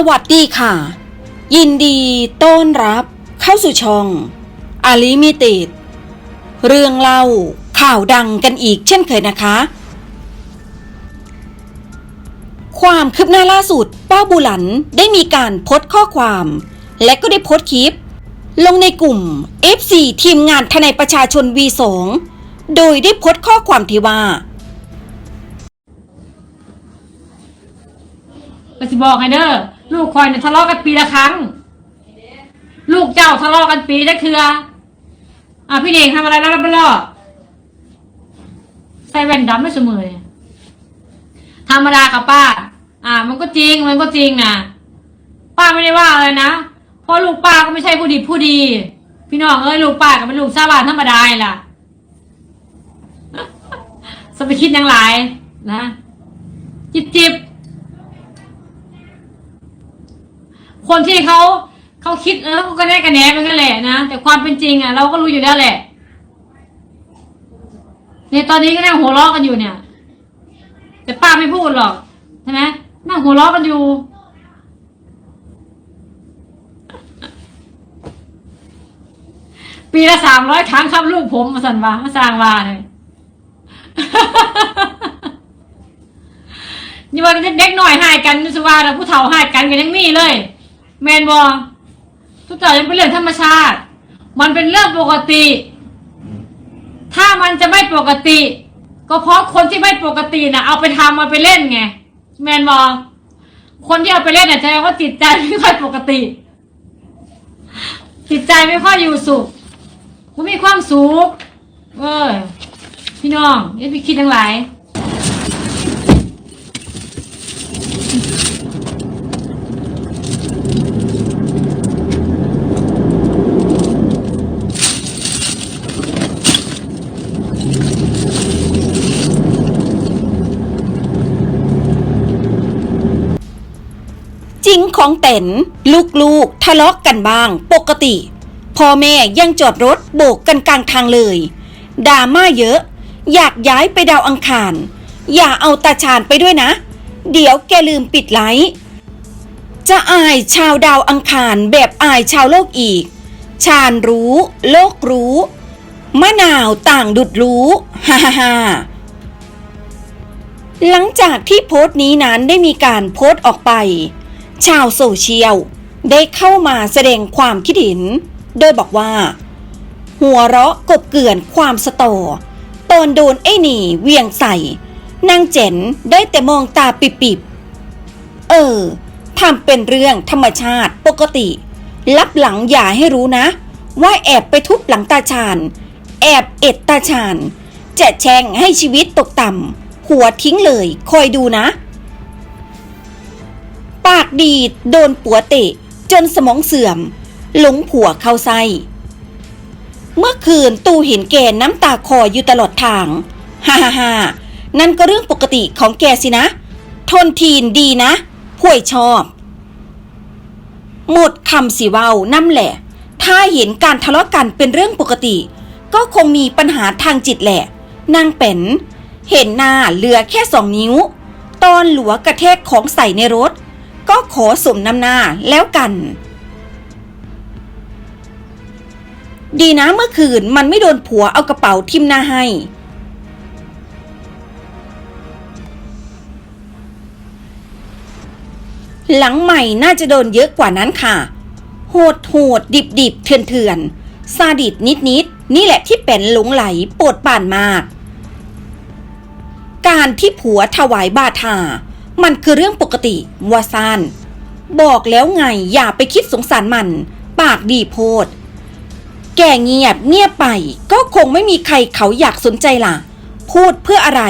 สวัสดีค่ะ ยินดีต้อนรับเข้าสู่ช่องอาลิมิต็ดเรื่องเล่าข่าวดังกันอีกเช่นเคยนะคะ ความคืบหน้าล่าสุดป้าบูหลันได้มีการโพสต์ข้อความ และก็ได้โพสต์คลิป ลงในกลุ่ม F4 ทีมงานทนายประชาชน V2 โดยได้โพสต์ข้อความที่ว่าก็สิบอกให้เด้อ ลูกคอยเนี่ยทะเลาะกันปีละครั้ง ลูกเจ้าทะเลาะกันปีละเทืออะพี่เน่งทำอะไรแล้วรับไปล่อใส่แว่นดำไม่เสมอเลยธรรมดากับป้า อ่า มันก็จริงมันก็จริงนะป้าไม่ได้ว่าอะไรนะเพราะลูกป้าก็ไม่ใช่ผู้ดีผู้ดี พี่น้องเอ้ยลูกป้าก็เป็นลูกชาวบ้านธรรมดานี่ล่ะสไปคิดยังหลายนะจิบจิบ คนที่เขาเขาคิดเออเขาก็ได้กระแหนเป็นกันแหละนะแต่ความเป็นจริงอะ เราก็รู้อยู่แล้วแหละเนี่ยตอนนี้ก็นั่งหัวเราะกันอยู่เนี่ย แต่ป้าไม่พูดหรอกใช่ไหมนั่งหัวเราะกันอยู่ปีละสามร้อยครั้งครับลูกผมมาสั่นวามาสร้างวาเลยนี่ว่าเด็กหน่อยหายกันนี่สิว่าแต่ผู้เฒ่าหายกันกันยังมีเลย แมนบอทุกอย่างยังเป็นเรื่องธรรมชาติ มันเป็นเรื่องปกติ ถ้ามันจะไม่ปกติ ก็เพราะคนที่ไม่ปกตินะเอาไปทำเอาไปเล่นไง แมนบอคนที่เอาไปเล่นน่ะแสดงว่าจิตใจไม่ค่อยปกติ จิตใจไม่ค่อยอยู่สุขมันมีความสุขเอ้ยพี่น้องอย่าไปคิดทั้งหลาย จริงของเต็นลูกๆ ทะเลาะกันบ้าง ปกติ พ่อแม่ยังจอดรถโบกกันกลางทางเลยดราม่าเยอะ อยากย้ายไปดาวอังคาร อย่าเอาตาชาญไปด้วยนะ เดี๋ยวแกลืมปิดไลท์จะอายชาวดาวอังคารแบบอายชาวโลกอีก ชาญรู้ โลกรู้ มะนาวต่างดุดรู้ฮ่าฮ่าฮ่าหลังจากที่โพสต์นี้นั้นได้มีการโพสต์ออกไป ชาวโซเชียลได้เข้ามาแสดงความคิดเห็น โดยบอกว่า หัวเราะกบเกลื่อนความสตอตอนโดนไอ้หนีเวียงใส่นางเจ๋นได้แต่มองตาปิบๆ เออทำเป็นเรื่องธรรมชาติปกติลับหลังอย่าให้รู้นะ ว่าแอบไปทุบหลังตาชาญแอบเอ็ดตาชาญจะแช่งให้ชีวิตตกต่ำหัวทิ้งเลยคอยดูนะ ปากดีดโดนผัวเตะ จนสมองเสื่อม หลงผัวเข้าไส้ เมื่อคืนตูเห็นแกน้ำตาคออยู่ตลอดทาง ฮ่าฮ่าฮ่านั่นก็เรื่องปกติของแกสินะ ทนทีนดีนะห่วยชอบ หมดคำสิเว้านั่นแหละ ถ้าเห็นการทะเลาะกันเป็นเรื่องปกติ ก็คงมีปัญหาทางจิตแหละ นางเป็น เห็นหน้าเหลือแค่สองนิ้ว ตอนหลัวกระแทกของใส่ในรถ ก็ขอสมน้ำหน้าแล้วกัน ดีนะเมื่อคืนมันไม่โดนผัวเอากระเป๋าทิมหน้าให้ หลังใหม่น่าจะโดนเยอะกว่านั้นค่ะ โหดโหดดิบดิบเถื่อนเถื่อนซาดิสนิดนิดนี่แหละที่เป็นหลงไหลปวดป่านมาก การที่ผัวถวายบาทา มันคือเรื่องปกติวาซานบอกแล้วไงอย่าไปคิดสงสารมัน ปากดีโพด แกเงียบเงียบไปก็คงไม่มีใครเขาอยากสนใจล่ะ พูดเพื่ออะไร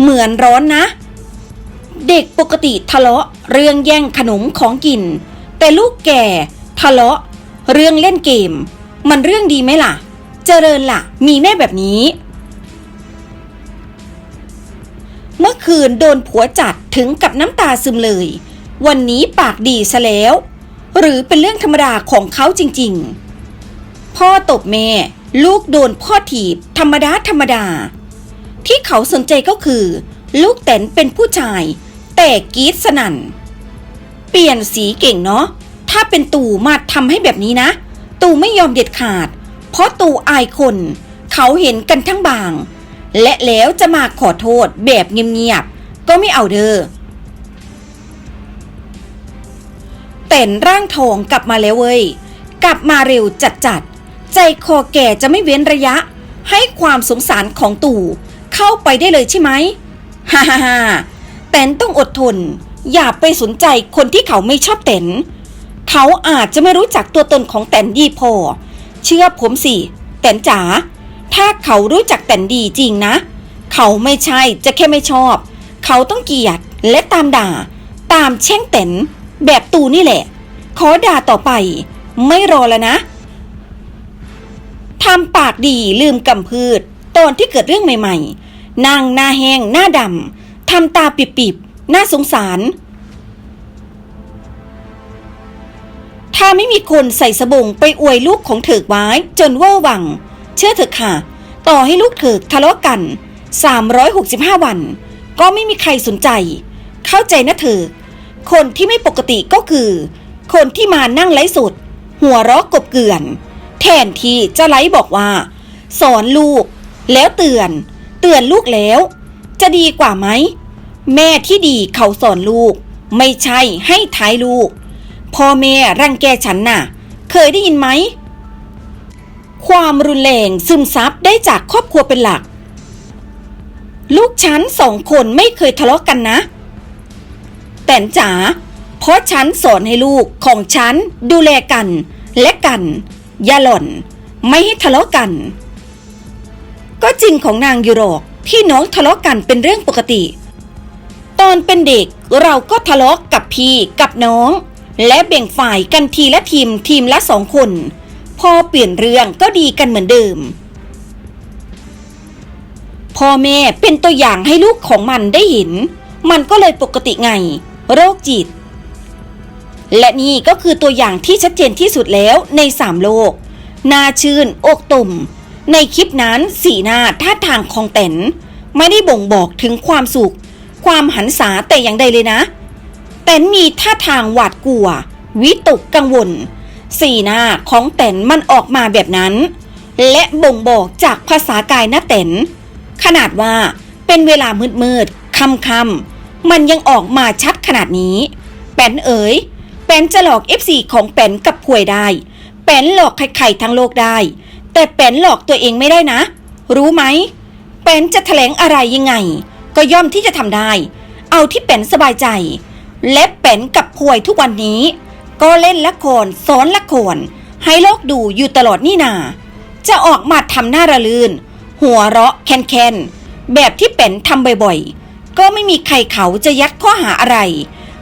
เหมือนร้อนนะ เด็กปกติทะเลาะเรื่องแย่งขนมของกิน แต่ลูกแก่ทะเลาะ เรื่องเล่นเกม มันเรื่องดีไหมล่ะ เจริญล่ะ มีแม่แบบนี้ เมื่อคืนโดนผัวจัดถึงกับน้ำตาซึมเลย วันนี้ปากดีซะแล้ว หรือเป็นเรื่องธรรมดาของเขาจริงๆ พ่อตบแม่ลูกโดนพ่อถีบธรรมดาธรรมดา ที่เขาสนใจก็คือ ลูกแตนเป็นผู้ชาย แต่กีดสนั่น เปลี่ยนสีเก่งเนาะถ้าเป็นตู่มาทำให้แบบนี้นะ ตู่ไม่ยอมเด็ดขาด เพราะตู่อายคน เขาเห็นกันทั้งบาง และแล้วจะมาขอโทษแบบเงียบๆก็ไม่เอาเด้อแต่นร่างทองกลับมาแล้วเว้ย กลับมาเร็วจัดๆใจคอแก่จะไม่เว้นระยะ ให้ความสงสารของตู่เข้าไปได้เลยใช่ไหมฮ่าฮ่าฮ่าแตนต้องอดทน อย่าไปสนใจคนที่เขาไม่ชอบแตนเขาอาจจะไม่รู้จักตัวตนของแตนดีพอ เชื่อผมสิแตนจ๋า ถ้าเขารู้จักแตนดีจริงนะ เขาไม่ใช่จะแค่ไม่ชอบ เขาต้องเกลียดและตามด่า ตามแช่งแตนแบบตูนี่แหละ ขอด่าต่อไป ไม่รอแล้วนะทำปากดีลืมกำพืช ตอนที่เกิดเรื่องใหม่ ๆ นางหน้าแห้งหน้าดำทำตาปิบๆน่าสงสาร ถ้าไม่มีคนใส่สบงไปอวยลูกของเถิกไว้จนเวอร์วัง เชื่อเถอะค่ะ ต่อให้ลูกเถิกทะเลาะกัน 365 วัน ก็ไม่มีใครสนใจ เข้าใจนะเถิกคนที่ไม่ปกติก็คือ คนที่มานั่งไลฟ์สดหัวเราะกบเกลื่อน แทนที่จะไลฟ์บอกว่า สอนลูก แล้วเตือน เตือนลูกแล้ว จะดีกว่าไหม แม่ที่ดีเขาสอนลูก ไม่ใช่ให้ท้ายลูก พ่อแม่รังแกฉันน่ะ เคยได้ยินไหม ความรุนแรงซึมซับได้จากครอบครัวเป็นหลัก ลูกฉันสองคนไม่เคยทะเลาะกันนะ แต่นจ๋าเพราะฉันสอนให้ลูกของฉันดูแลกัน และกันอย่าหล่อน ไม่ให้ทะเลาะกัน ก็จริงของนางยู่หรอกพี่น้องทะเลาะกันเป็นเรื่องปกติ ตอนเป็นเด็กเราก็ทะเลาะกับพี่กับน้อง และแบ่งฝ่ายกันทีละทีมทีมละสองคน พอเปลี่ยนเรื่องก็ดีกันเหมือนเดิม พ่อแม่เป็นตัวอย่างให้ลูกของมันได้เห็น มันก็เลยปกติไง โรคจิต และนี่ก็คือตัวอย่างที่ชัดเจนที่สุดแล้วในสามโลก นาชื่น อกตุ่ม ในคลิปนั้นสีหน้าท่าทางของแตนไม่ได้บ่งบอกถึงความสุข ความหันษาแต่อย่างใดเลยนะ แตนมีท่าทางหวาดกลัว วิตกกังวล สีหน้าของแตนมันออกมาแบบนั้น และบ่งบอกจากภาษากายหน้าแตนขนาดว่าเป็นเวลามืดๆค่ำๆมันยังออกมาชัดขนาดนี้ แปนเอ๋ยแปนจะหลอก FC ของแปนกับพวยได้ แปนหลอกใครๆทั้งโลกได้ แต่แปนหลอกตัวเองไม่ได้นะ รู้ไหมแปนจะแถลงอะไรยังไง ก็ย่อมที่จะทำได้ เอาที่แปนสบายใจ และแปนกับพวยทุกวันนี้ ก็เล่นละครสอนละครให้โลกดูอยู่ตลอดนี่นา จะออกมาทำหน้าระลื่นหัวเราะแคนๆแบบที่เป็นทำบ่อยๆ ก็ไม่มีใครเขาจะยัดข้อหาอะไร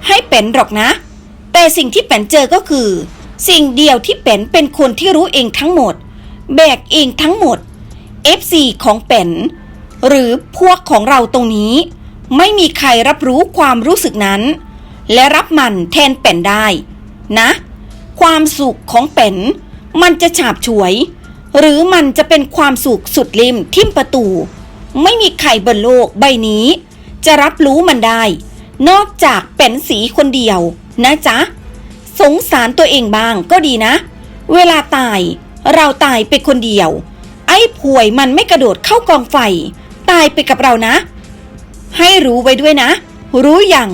ให้เป็นหรอกนะ แต่สิ่งที่เป็นเจอก็คือ สิ่งเดียวที่เป็นเป็นคนที่รู้เองทั้งหมด แบกเองทั้งหมด FC ของเป็นหรือพวกของเราตรงนี้ ไม่มีใครรับรู้ความรู้สึกนั้น และรับมันแทนเป็นได้ นะ ความสุขของเป็น มันจะฉาบฉวย หรือมันจะเป็นความสุขสุดริมทิ่มประตู ไม่มีใครบนโลกใบนี้ จะรับรู้มันได้ นอกจากเป็นสีคนเดียวนะจ๊ะ สงสารตัวเองบ้างก็ดีนะ เวลาตายเราตายไปคนเดียว ไอ้ป่วยมันไม่กระโดดเข้ากองไฟ ตายไปกับเรานะ ให้รู้ไว้ด้วยนะ รู้อย่าง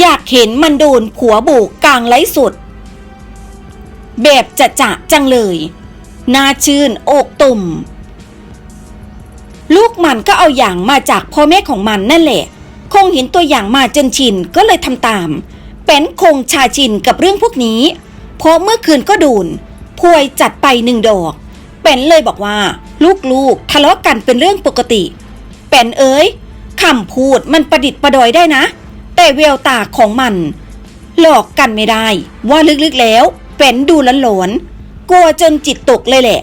อยากเห็นมันโดนผัวโบกกลางไร้สุด แบบจะจะจังเลยน่าชื่นอกตุ่ม ลูกมันก็เอาอย่างมาจากพ่อแม่ของมันนั่นแหละ คงเห็นตัวอย่างมาจนชินก็เลยทำตาม เป็นคงชาชินกับเรื่องพวกนี้ เพราะเมื่อคืนก็โดนพวยจัดไปหนึ่งดอก เป็นเลยบอกว่า ลูกๆ ทะเลาะกันเป็นเรื่องปกติ เป็นเอ้ยคำพูดมันประดิษฐ์ประดอยได้นะ แต่แววตาของมัน หลอกกันไม่ได้ ว่าลึกๆแล้ว เป็นดูหลอนๆกลัวจนจิตตกเลยแหละ